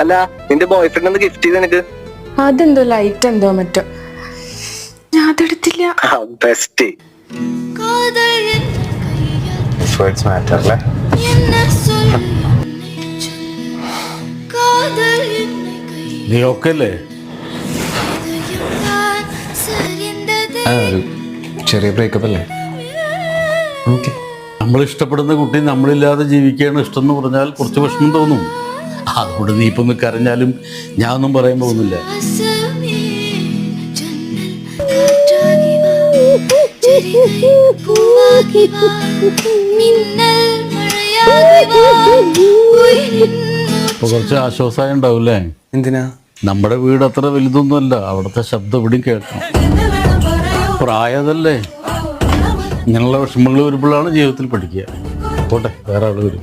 അല്ല നിന്റെ boyfriend gift ചെയ്ത് നിനക്ക്? അതെന്തോ ലൈറ്റ് എന്തോ മറ്റോ. ഞാൻ അതെടുത്തില്ല. ബെസ്റ്റ് വേർഡ്സ് മാറ്റർ അല്ലേ? നീ ഒക്കെ അല്ലേ ചെറിയ ബ്രേക്കപ്പ് അല്ലേ? ഓക്കെ. നമ്മൾ ഇഷ്ടപ്പെടുന്ന കുട്ടി നമ്മളില്ലാതെ ജീവിക്കുകയാണ് ഇഷ്ടം എന്ന് പറഞ്ഞാൽ കുറച്ച് വിഷമം തോന്നും. അതുകൊണ്ട് നീ ഇപ്പൊ ഒന്ന് കരഞ്ഞാലും ഞാൻ ഒന്നും പറയാൻ പോകുന്നില്ല. ഇപ്പൊ കുറച്ച് ആശ്വാസമായി ഉണ്ടാവില്ലേ എന്തിനാ? നമ്മുടെ വീട് അത്ര വലുതൊന്നുമല്ല. അവിടുത്തെ ശബ്ദം ഇവിടെയും കേൾക്കണം പ്രായതല്ലേ ഇങ്ങനെയുള്ള വിഷമങ്ങൾ വരുമ്പോഴാണ് ജീവിതത്തിൽ പഠിക്കുക. പോട്ടെ വേറെ ആൾ വരും.